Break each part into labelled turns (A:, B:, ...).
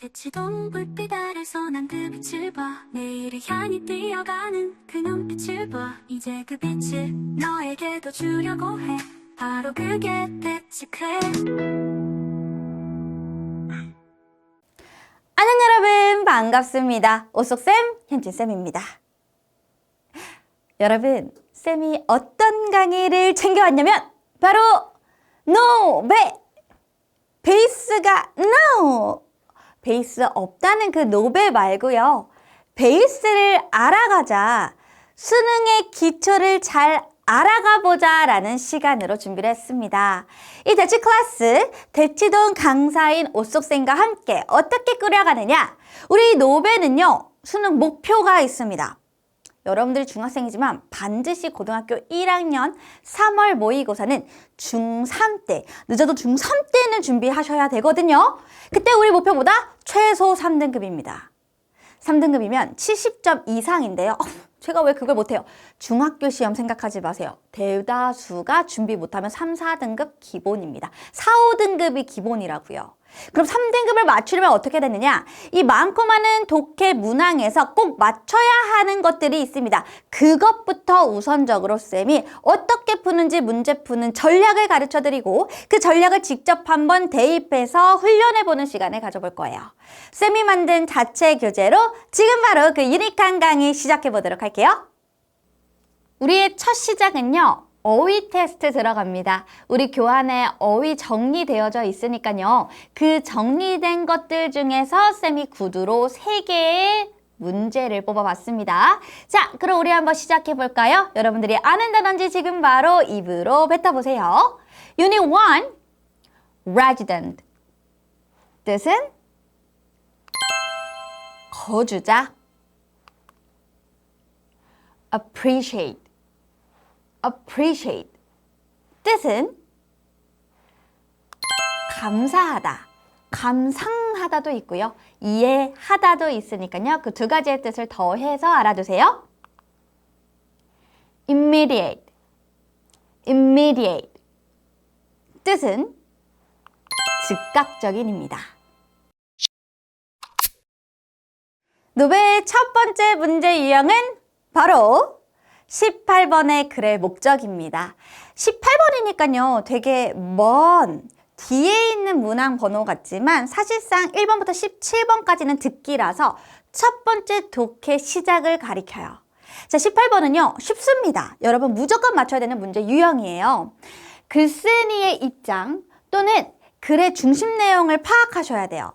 A: 대치동 불빛 아래서 난 그 빛을 봐. 내일을 향해 뛰어가는 그 눈빛을 봐. 이제 그 빛을 너에게도 주려고 해. 바로 그게 대치클
B: 안녕 여러분 반갑습니다. 오속쌤 현진쌤입니다. 여러분 쌤이 어떤 강의를 챙겨왔냐면 바로 노베 베이스가 no 베이스 없다는 그 노베 말고요. 베이스를 알아가자 수능의 기초를 잘 알아가 보자 라는 시간으로 준비를 했습니다. 이 대치 클래스 대치동 강사인 오속생과 함께 어떻게 꾸려가느냐? 우리 노베는요 수능 목표가 있습니다. 여러분들이 중학생이지만 반드시 고등학교 1학년 3월 모의고사는 중3 때, 늦어도 중3 때는 준비하셔야 되거든요. 그때 우리 목표보다 최소 3등급입니다. 3등급이면 70점 이상인데요. 어, 제가 왜 그걸 못해요? 중학교 시험 생각하지 마세요. 대다수가 준비 못하면 3, 4등급 기본입니다. 4, 5등급이 기본이라고요. 그럼 3등급을 맞추려면 어떻게 되느냐? 이 많고 많은 독해 문항에서 꼭 맞춰야 하는 것들이 있습니다. 그것부터 우선적으로 쌤이 어떻게 푸는지 문제 푸는 전략을 가르쳐 드리고 그 전략을 직접 한번 대입해서 훈련해 보는 시간을 가져볼 거예요. 쌤이 만든 자체 교재로 지금 바로 그 유니크한 강의 시작해 보도록 할게요. 우리의 첫 시작은요. 어휘 테스트 들어갑니다. 우리 교환에 어휘 정리되어져 있으니까요. 그 정리된 것들 중에서 쌤이 구두로 세개의 문제를 뽑아봤습니다. 자, 그럼 우리 한번 시작해 볼까요? 여러분들이 아는 단어인지 지금 바로 입으로 뱉어보세요. Unit 1, resident. 뜻은 거주자. appreciate. Appreciate. 뜻은 감사하다, 감상하다도 있고요. 이해하다도 있으니까요. 그 두 가지의 뜻을 더해서 알아두세요. immediate, immediate. 뜻은 즉각적인입니다. 노베의 첫 번째 문제 유형은 바로 18번의 글의 목적입니다. 18번이니까요, 되게 먼 뒤에 있는 문항 번호 같지만 사실상 1번부터 17번까지는 듣기라서 첫 번째 독해 시작을 가리켜요. 자, 18번은요, 쉽습니다. 여러분 무조건 맞춰야 되는 문제 유형이에요. 글쓴이의 입장 또는 글의 중심 내용을 파악하셔야 돼요.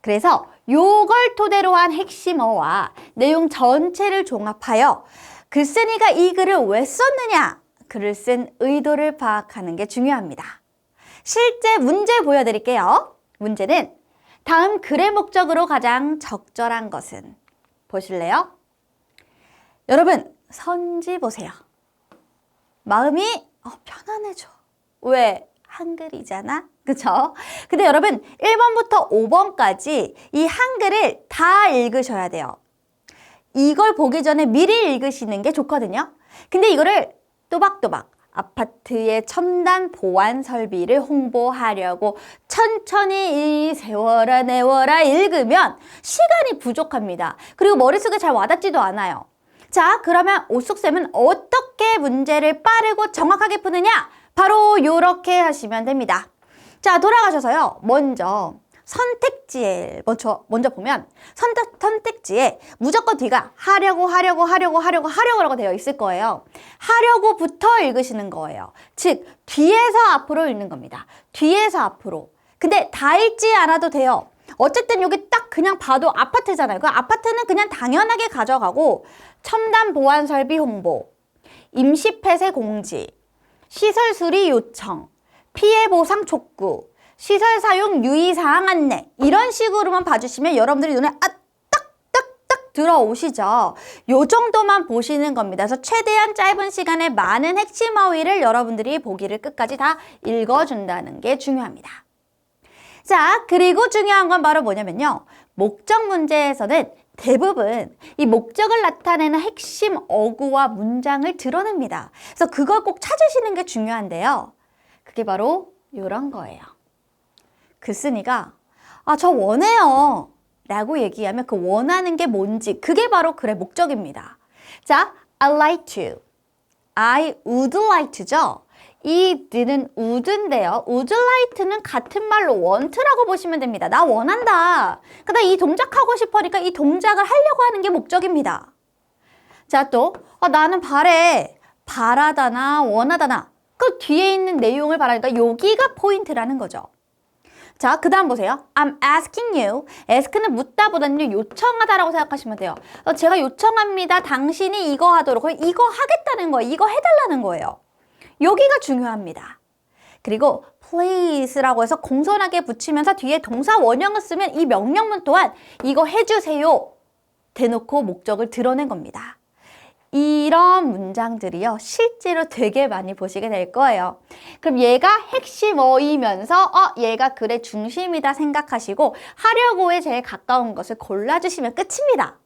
B: 그래서 요걸 토대로 한 핵심어와 내용 전체를 종합하여 글쓴이가 이 글을 왜 썼느냐, 글을 쓴 의도를 파악하는 게 중요합니다. 실제 문제 보여드릴게요. 문제는 다음 글의 목적으로 가장 적절한 것은 보실래요? 여러분, 선지 보세요. 마음이 어, 편안해져. 왜? 한글이잖아? 그쵸? 근데 여러분, 1번부터 5번까지 이 한글을 다 읽으셔야 돼요. 이걸 보기 전에 미리 읽으시는 게 좋거든요. 근데 이거를 또박또박 아파트의 첨단 보안 설비를 홍보하려고 천천히 이 세워라 내워라 읽으면 시간이 부족합니다. 그리고 머릿속에 잘 와닿지도 않아요. 자, 그러면 오숙쌤은 어떻게 문제를 빠르고 정확하게 푸느냐? 바로 이렇게 하시면 됩니다. 자, 돌아가셔서요. 먼저 선택지에 먼저 먼저 보면 선택 선택지에 무조건 뒤가 하려고 하려고 하려고 하려고 하려고라고 되어 있을 거예요. 하려고부터 읽으시는 거예요. 즉 뒤에서 앞으로 읽는 겁니다. 뒤에서 앞으로. 근데 다 읽지 않아도 돼요. 어쨌든 여기 딱 그냥 봐도 아파트잖아요. 그 아파트는 그냥 당연하게 가져가고 첨단 보안 설비 홍보, 임시 폐쇄 공지, 시설 수리 요청, 피해 보상 촉구, 시설 사용 유의사항 안내 이런 식으로만 봐주시면 여러분들이 눈에 아, 들어오시죠. 요 정도만 보시는 겁니다. 그래서 최대한 짧은 시간에 많은 핵심 어휘를 여러분들이 보기를 끝까지 다 읽어준다는 게 중요합니다. 자, 그리고 중요한 건 바로 뭐냐면요. 목적 문제에서는 대부분 이 목적을 나타내는 핵심 어구와 문장을 드러냅니다. 그래서 그걸 꼭 찾으시는 게 중요한데요. 그게 바로 이런 거예요. 글쓴이가 아, 저 원해요. 라고 얘기하면 그 원하는 게 뭔지 그게 바로 글의 목적입니다. 자, I like to. I would like to죠. 이 드는 would인데요. would like to는 같은 말로 want라고 보시면 됩니다. 나 원한다. 그러니까 이 동작하고 싶으니까 이 동작을 하려고 하는 게 목적입니다. 자, 또 아, 나는 바래. 바라다나 원하다나 그 뒤에 있는 내용을 바라니까 여기가 포인트라는 거죠. 자, 그 다음 보세요. I'm asking you. ask는 묻다보다는 요청하다라고 생각하시면 돼요. 어, 제가 요청합니다. 당신이 이거 하도록. 이거 하겠다는 거예요. 이거 해달라는 거예요. 여기가 중요합니다. 그리고 please라고 해서 공손하게 붙이면서 뒤에 동사 원형을 쓰면 이 명령문 또한 이거 해주세요. 대놓고 목적을 드러낸 겁니다. 이런 문장들이요, 실제로 되게 많이 보시게 될 거예요. 그럼 얘가 핵심어이면서, 어, 얘가 글의 중심이다 생각하시고, 하려고에 제일 가까운 것을 골라주시면 끝입니다.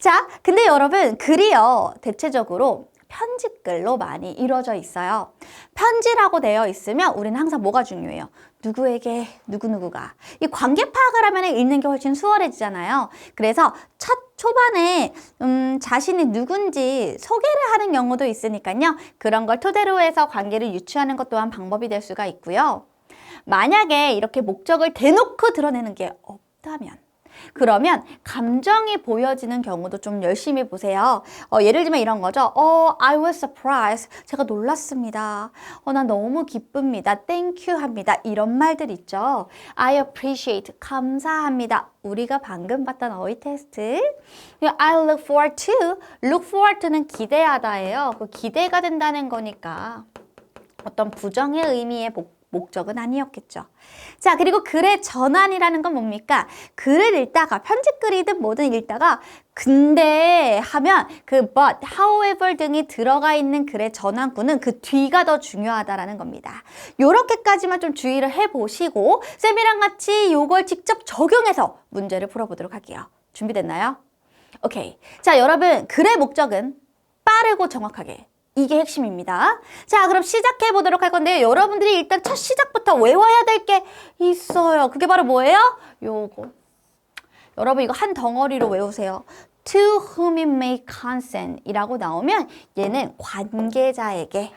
B: 자, 근데 여러분, 글이요, 대체적으로 편집글로 많이 이루어져 있어요. 편지라고 되어 있으면 우리는 항상 뭐가 중요해요? 누구에게 누구누구가 이 관계 파악을 하면 읽는 게 훨씬 수월해지잖아요. 그래서 첫 초반에 음, 자신이 누군지 소개를 하는 경우도 있으니까요. 그런 걸 토대로 해서 관계를 유추하는 것 또한 방법이 될 수가 있고요. 만약에 이렇게 목적을 대놓고 드러내는 게 없다면 그러면 감정이 보여지는 경우도 좀 열심히 보세요. 어, 예를 들면 이런 거죠. 어, I was surprised. 제가 놀랐습니다. 어, 난 너무 기쁩니다. Thank you 합니다. 이런 말들 있죠. I appreciate. 감사합니다. 우리가 방금 봤던 어휘 테스트. I look forward to. look forward to는 기대하다예요. 그 기대가 된다는 거니까 어떤 부정의 의미의 복 목적은 아니었겠죠. 자, 그리고 글의 전환이라는 건 뭡니까? 글을 읽다가 편집글이든 뭐든 읽다가 근데 하면 그 but, however 등이 들어가 있는 글의 전환구는 그 뒤가 더 중요하다라는 겁니다. 요렇게까지만 좀 주의를 해보시고 쌤이랑 같이 요걸 직접 적용해서 문제를 풀어보도록 할게요. 준비됐나요? 오케이. 자, 여러분 글의 목적은 빠르고 정확하게 이게 핵심입니다. 자, 그럼 시작해 보도록 할 건데요. 여러분들이 일단 첫 시작부터 외워야 될 게 있어요. 그게 바로 뭐예요? 요거. 여러분 이거 한 덩어리로 외우세요. To whom it may concern 이라고 나오면 얘는 관계자에게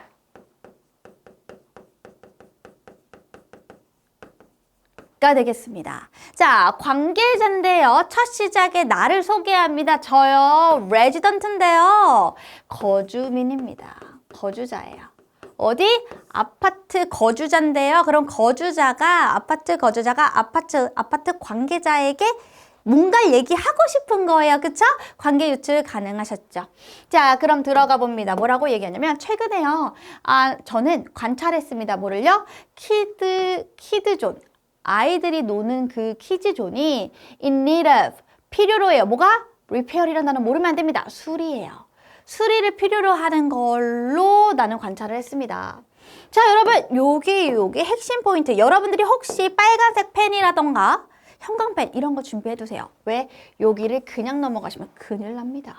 B: 가 되겠습니다. 자, 관계자인데요. 첫 시작에 나를 소개합니다. 저요, 레지던트인데요. 거주민입니다. 거주자예요. 어디? 아파트 거주자인데요. 그럼 거주자가, 아파트 거주자가 아파트, 아파트 관계자에게 뭔가 얘기하고 싶은 거예요. 그쵸? 관계 유출 가능하셨죠? 자, 그럼 들어가 봅니다. 뭐라고 얘기하냐면, 최근에요. 아, 저는 관찰했습니다. 뭐를요? 키드, 키드존. 아이들이 노는 그 키즈존이 in need of 필요로 해요. 뭐가? repair이라는 단어 모르면 안 됩니다. 수리예요. 수리를 필요로 하는 걸로 나는 관찰을 했습니다. 자, 여러분, 요게 요게 핵심 포인트. 여러분들이 혹시 빨간색 펜이라던가 형광펜 이런 거 준비해 두세요. 왜? 여기를 그냥 넘어가시면 큰일 납니다.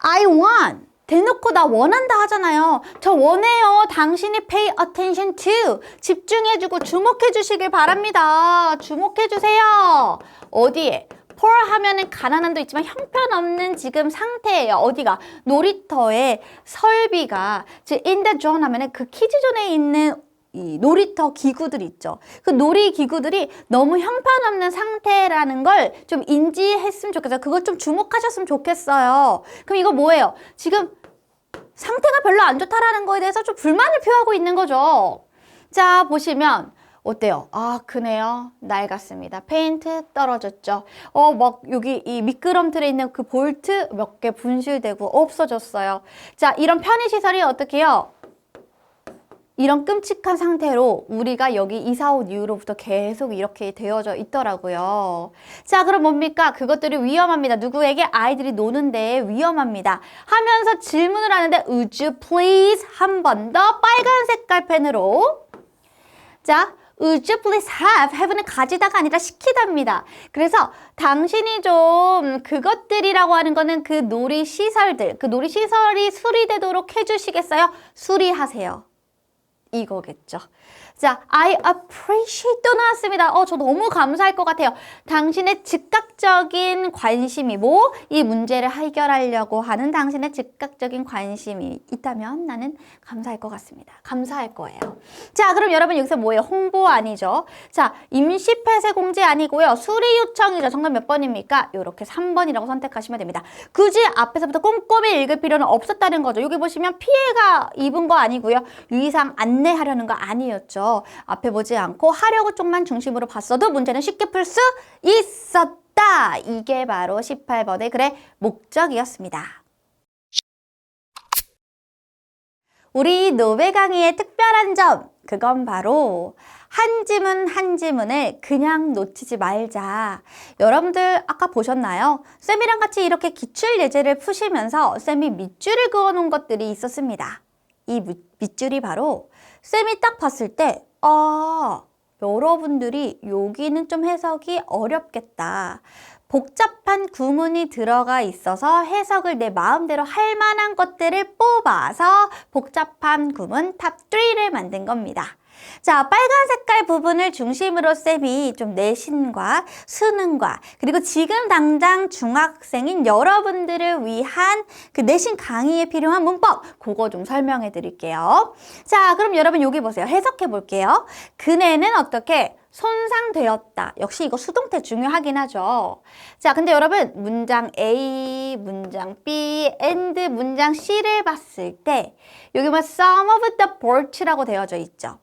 B: I want 대놓고 나 원한다 하잖아요. 저 원해요. 당신이 pay attention to. 집중해주고 주목해주시길 바랍니다. 주목해주세요. 어디에? poor 하면은 가난한도 있지만 형편없는 지금 상태예요. 어디가? 놀이터에 설비가 즉 in the zone 하면은 그 키즈존에 있는 이 놀이터 기구들 있죠. 그 놀이 기구들이 너무 형편없는 상태라는 걸 좀 인지했으면 좋겠어요. 그걸 좀 주목하셨으면 좋겠어요. 그럼 이거 뭐예요? 지금 상태가 별로 안 좋다라는 거에 대해서 좀 불만을 표하고 있는 거죠. 자, 보시면 어때요? 아, 크네요. 낡았습니다. 페인트 떨어졌죠. 어, 막 여기 이 미끄럼틀에 있는 그 볼트 몇 개 분실되고 없어졌어요. 자, 이런 편의시설이 어떻게 해요? 이런 끔찍한 상태로 우리가 여기 이사 온 이후로부터 계속 이렇게 되어져 있더라고요. 자, 그럼 뭡니까? 그것들이 위험합니다. 누구에게? 아이들이 노는데 위험합니다. 하면서 질문을 하는데 would you please 한 번 더 빨간 색깔 펜으로 자, would you please have? have는 가지다가 아니라 시키답니다. 그래서 당신이 좀 그것들이라고 하는 거는 그 놀이 시설들, 그 놀이 시설이 수리되도록 해주시겠어요? 수리하세요. 이거겠죠. 자, I appreciate 또 나왔습니다. 어, 저 너무 감사할 것 같아요. 당신의 즉각적인 관심이 뭐? 이 문제를 해결하려고 하는 당신의 즉각적인 관심이 있다면 나는 감사할 것 같습니다. 감사할 거예요. 자, 그럼 여러분 여기서 뭐예요? 홍보 아니죠? 자, 임시 폐쇄 공지 아니고요. 수리 요청이죠. 정답 몇 번입니까? 이렇게 3번이라고 선택하시면 됩니다. 굳이 앞에서부터 꼼꼼히 읽을 필요는 없었다는 거죠. 여기 보시면 피해가 입은 거 아니고요. 유의사항 안내하려는 거 아니었죠. 앞에 보지 않고 하려고 쪽만 중심으로 봤어도 문제는 쉽게 풀 수 있었다. 이게 바로 18번의 글의 목적이었습니다. 우리 노베 강의의 특별한 점, 그건 바로 한 지문 한 지문을 그냥 놓치지 말자. 여러분들 아까 보셨나요? 쌤이랑 같이 이렇게 기출 예제를 푸시면서 쌤이 밑줄을 그어 놓은 것들이 있었습니다. 이 밑- 밑줄이 바로 쌤이 딱 봤을 때, 아, 여러분들이 여기는 좀 해석이 어렵겠다. 복잡한 구문이 들어가 있어서 해석을 내 마음대로 할 만한 것들을 뽑아서 복잡한 구문 탑 3를 만든 겁니다. 자, 빨간 색깔 부분을 중심으로 쌤이 좀 내신과 수능과 그리고 지금 당장 중학생인 여러분들을 위한 그 내신 강의에 필요한 문법 그거 좀 설명해 드릴게요. 자, 그럼 여러분 여기 보세요. 해석해 볼게요. 그네는 어떻게 손상되었다. 역시 이거 수동태 중요하긴 하죠. 자, 근데 여러분 문장 A, 문장 B, and 문장 C를 봤을 때 여기 뭐 some of the birch라고 되어져 있죠.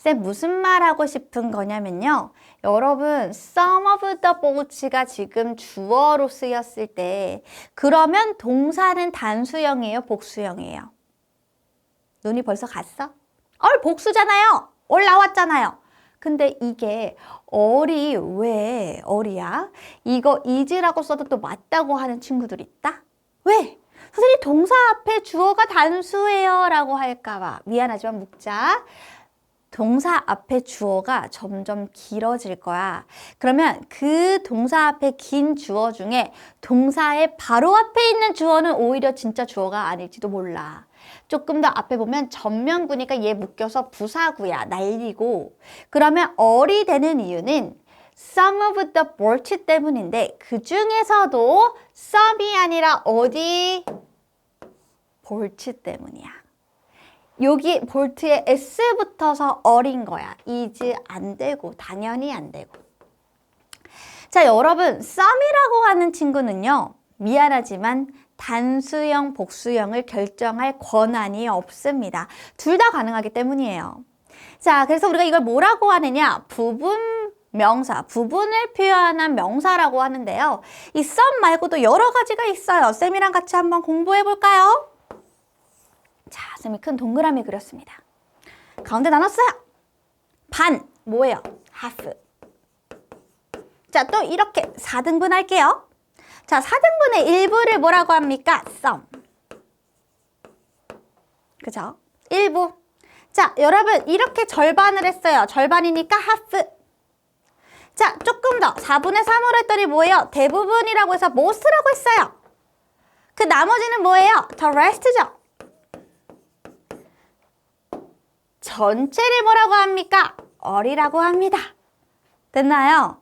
B: 쌤 무슨 말 하고 싶은 거냐면요. 여러분 some of the birch가 지금 주어로 쓰였을 때 그러면 동사는 단수형이에요, 복수형이에요. 눈이 벌써 갔어? 얼 복수잖아요. 얼 나왔잖아요. 근데 이게 어리 왜 어리야? 이거 is라고 써도 또 맞다고 하는 친구들 있다? 왜? 선생님 동사 앞에 주어가 단수예요 라고 할까봐 미안하지만 묵자. 동사 앞에 주어가 점점 길어질 거야. 그러면 그 동사 앞에 긴 주어 중에 동사의 바로 앞에 있는 주어는 오히려 진짜 주어가 아닐지도 몰라. 조금 더 앞에 보면 전면구니까 얘 묶여서 부사구야, 날리고. 그러면 어리 되는 이유는 some of the birch 때문인데 그 중에서도 some이 아니라 어디? 볼트 때문이야. 여기 볼트에 S 붙어서 어린 거야. is 안 되고 당연히 안 되고. 자, 여러분, some이라고 하는 친구는요. 미안하지만 단수형, 복수형을 결정할 권한이 없습니다. 둘 다 가능하기 때문이에요. 자, 그래서 우리가 이걸 뭐라고 하느냐? 부분 명사, 부분을 표현한 명사라고 하는데요. 이 some 말고도 여러 가지가 있어요. 쌤이랑 같이 한번 공부해 볼까요? 자, 쌤이 큰 동그라미 그렸습니다. 가운데 나눴어요. 반, 뭐예요? half. 자, 또 이렇게 4등분 할게요. 자, 4등분의 일부를 뭐라고 합니까? sum. 그죠? 일부. 자, 여러분, 이렇게 절반을 했어요. 절반이니까 half. 자, 조금 더. 4분의 3으로 했더니 뭐예요? 대부분이라고 해서 most라고 했어요. 그 나머지는 뭐예요? the rest죠. 전체를 뭐라고 합니까? 어리라고 합니다. 됐나요?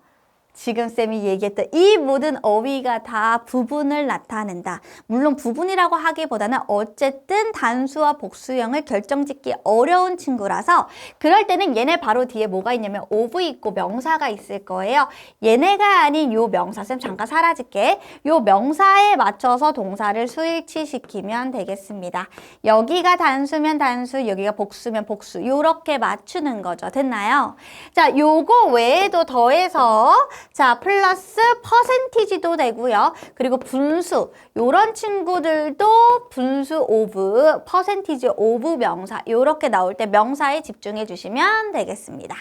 B: 지금 쌤이 얘기했던 이 모든 어휘가 다 부분을 나타낸다. 물론 부분이라고 하기보다는 어쨌든 단수와 복수형을 결정짓기 어려운 친구라서 그럴 때는 얘네 바로 뒤에 뭐가 있냐면 of 있고 명사가 있을 거예요. 얘네가 아닌 요 명사, 쌤 잠깐 사라질게. 요 명사에 맞춰서 동사를 수일치시키면 되겠습니다. 여기가 단수면 단수, 여기가 복수면 복수. 요렇게 맞추는 거죠. 됐나요? 자, 요거 외에도 더해서 자, 플러스 퍼센티지도 되고요. 그리고 분수, 요런 친구들도 분수 오브, 퍼센티지 오브 명사, 요렇게 나올 때 명사에 집중해 주시면 되겠습니다.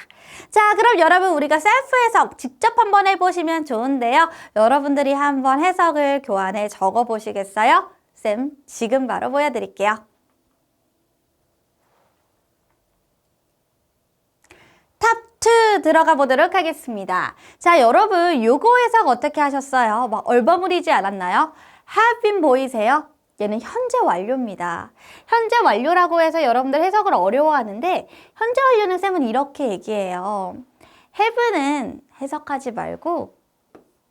B: 자, 그럼 여러분 우리가 셀프 해석 직접 한번 해보시면 좋은데요. 여러분들이 한번 해석을 교환해 적어 보시겠어요? 쌤, 지금 바로 보여드릴게요. 탑2 들어가 보도록 하겠습니다. 자, 여러분, 요거 해석 어떻게 하셨어요? 막 얼버무리지 않았나요? have been 보이세요? 얘는 현재 완료입니다. 현재 완료라고 해서 여러분들 해석을 어려워하는데 현재 완료는 쌤은 이렇게 얘기해요. have는 해석하지 말고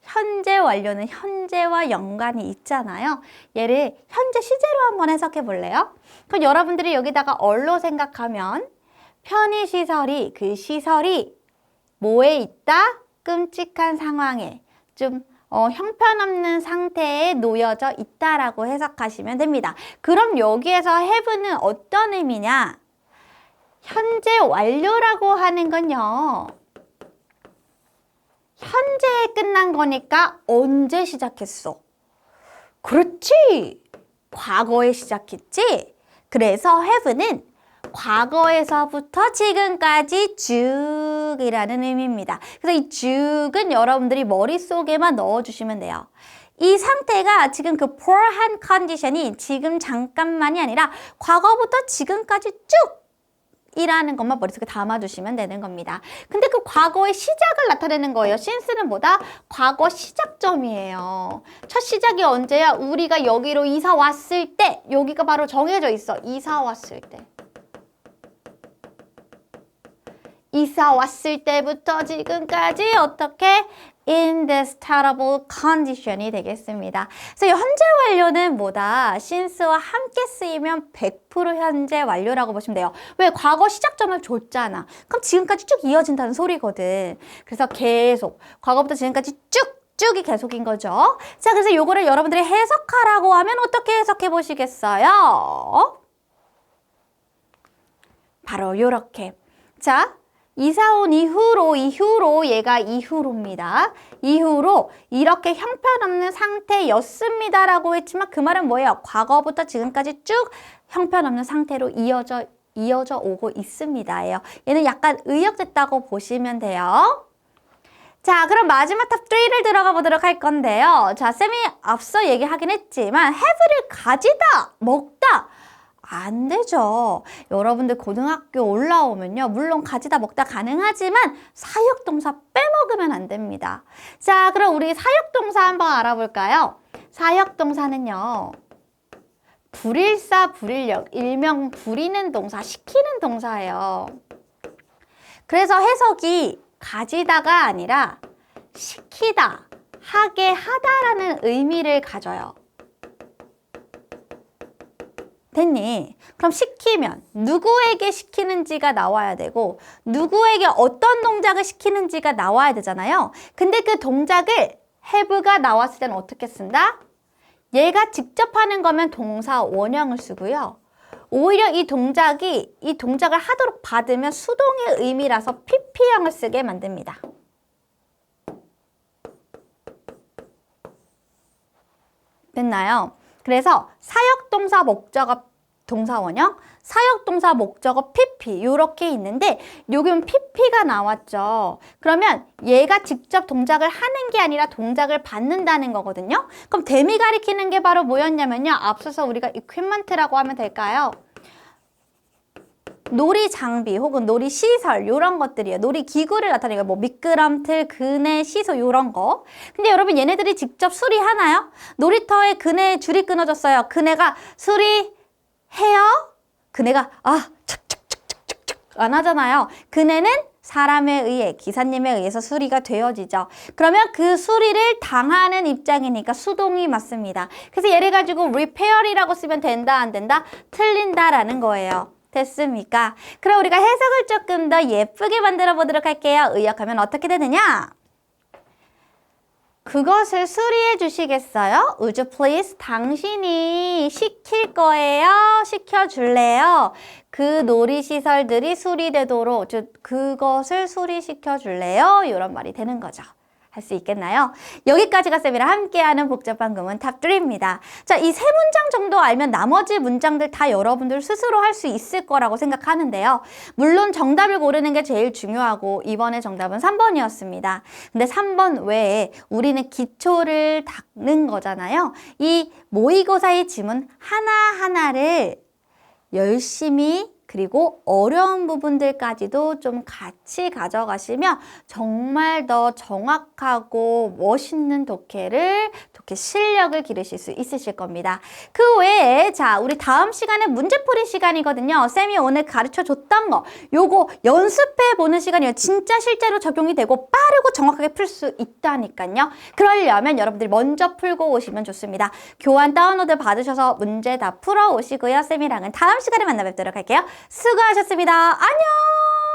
B: 현재 완료는 현재와 연관이 있잖아요. 얘를 현재 시제로 한번 해석해 볼래요? 그럼 여러분들이 여기다가 얼로 생각하면 편의 시설이 그 시설이 뭐에 있다? 끔찍한 상황에 좀 어, 형편없는 상태에 놓여져 있다라고 해석하시면 됩니다. 그럼 여기에서 have는 어떤 의미냐? 현재 완료라고 하는 건요. 현재에 끝난 거니까 언제 시작했어? 그렇지. 과거에 시작했지. 그래서 have는 과거에서부터 지금까지 쭉이라는 의미입니다. 그래서 이 쭉은 여러분들이 머릿속에만 넣어주시면 돼요. 이 상태가 지금 그 poor한 컨디션이 지금 잠깐만이 아니라 과거부터 지금까지 쭉 이라는 것만 머릿속에 담아주시면 되는 겁니다. 근데 그 과거의 시작을 나타내는 거예요. 신스는 뭐다? 과거 시작점이에요. 첫 시작이 언제야? 우리가 여기로 이사 왔을 때 여기가 바로 정해져 있어. 이사 왔을 때. 이사 왔을 때부터 지금까지 어떻게 in this terrible condition이 되겠습니다. 그래서 이 현재 완료는 뭐다? since와 함께 쓰이면 100% 현재 완료라고 보시면 돼요. 왜? 과거 시작점을 줬잖아. 그럼 지금까지 쭉 이어진다는 소리거든. 그래서 계속 과거부터 지금까지 쭉 쭉이 계속인 거죠. 자, 그래서 요거를 여러분들이 해석하라고 하면 어떻게 해석해 보시겠어요? 바로 요렇게. 자, 이사 온 이후로 이후로 얘가 이후로입니다. 이후로 이렇게 형편없는 상태였습니다 라고 했지만 그 말은 뭐예요? 과거부터 지금까지 쭉 형편없는 상태로 이어져 이어져 오고 있습니다예요. 얘는 약간 의역됐다고 보시면 돼요. 자, 그럼 마지막 탑 3를 들어가 보도록 할 건데요. 자, 쌤이 앞서 얘기하긴 했지만 have를 가지다, 먹다 안 되죠. 여러분들 고등학교 올라오면요. 물론 가지다 먹다 가능하지만 사역동사 빼먹으면 안 됩니다. 자, 그럼 우리 사역동사 한번 알아볼까요? 사역동사는요. 불일사 불일력, 일명 부리는 동사, 시키는 동사예요. 그래서 해석이 가지다가 아니라 시키다, 하게 하다라는 의미를 가져요. 됐니? 그럼 시키면 누구에게 시키는지가 나와야 되고 누구에게 어떤 동작을 시키는지가 나와야 되잖아요. 근데 그 동작을 have가 나왔을 때는 어떻게 쓴다? 얘가 직접 하는 거면 동사 원형을 쓰고요. 오히려 이 동작이 이 동작을 하도록 받으면 수동의 의미라서 PP형을 쓰게 만듭니다. 됐나요? 그래서 사역동사 목적어 동사 원형, 사역동사 목적어 PP 이렇게 있는데 여기는 PP가 나왔죠. 그러면 얘가 직접 동작을 하는 게 아니라 동작을 받는다는 거거든요. 그럼 댐이 가리키는 게 바로 뭐였냐면요. 앞서서 우리가 equipment라고 하면 될까요? 놀이 장비 혹은 놀이 시설 이런 것들이에요. 놀이 기구를 나타내고 뭐 미끄럼틀, 그네, 시소 이런 거. 근데 여러분 얘네들이 직접 수리하나요? 놀이터에 그네 줄이 끊어졌어요. 그네가 수리해요? 그네가 아 착착착착착착 안 하잖아요. 그네는 사람에 의해 기사님에 의해서 수리가 되어지죠. 그러면 그 수리를 당하는 입장이니까 수동이 맞습니다. 그래서 얘를 가지고 repair이라고 쓰면 된다 안 된다 틀린다라는 거예요. 됐습니까? 그럼 우리가 해석을 조금 더 예쁘게 만들어 보도록 할게요. 의역하면 어떻게 되느냐? 그것을 수리해 주시겠어요? Would you please? 당신이 시킬 거예요? 시켜줄래요? 그 놀이시설들이 수리되도록, 즉, 그것을 수리시켜 줄래요? 이런 말이 되는 거죠. 할 수 있겠나요? 여기까지가 쌤이랑 함께하는 복잡한 구문 탑3입니다. 자, 이 세 문장 정도 알면 나머지 문장들 다 여러분들 스스로 할 수 있을 거라고 생각하는데요. 물론 정답을 고르는 게 제일 중요하고 이번에 정답은 3번이었습니다. 근데 3번 외에 우리는 기초를 닦는 거잖아요. 이 모의고사의 지문 하나하나를 열심히 그리고 어려운 부분들까지도 좀 같이 가져가시면 정말 더 정확하고 멋있는 독해를 이렇게 실력을 기르실 수 있으실 겁니다. 그 외에 자 우리 다음 시간은 문제풀이 시간이거든요. 쌤이 오늘 가르쳐 줬던 거 요거 연습해 보는 시간이에요. 진짜 실제로 적용이 되고 빠르고 정확하게 풀 수 있다니까요. 그러려면 여러분들이 먼저 풀고 오시면 좋습니다. 교환 다운로드 받으셔서 문제 다 풀어 오시고요. 쌤이랑은 다음 시간에 만나 뵙도록 할게요. 수고하셨습니다. 안녕.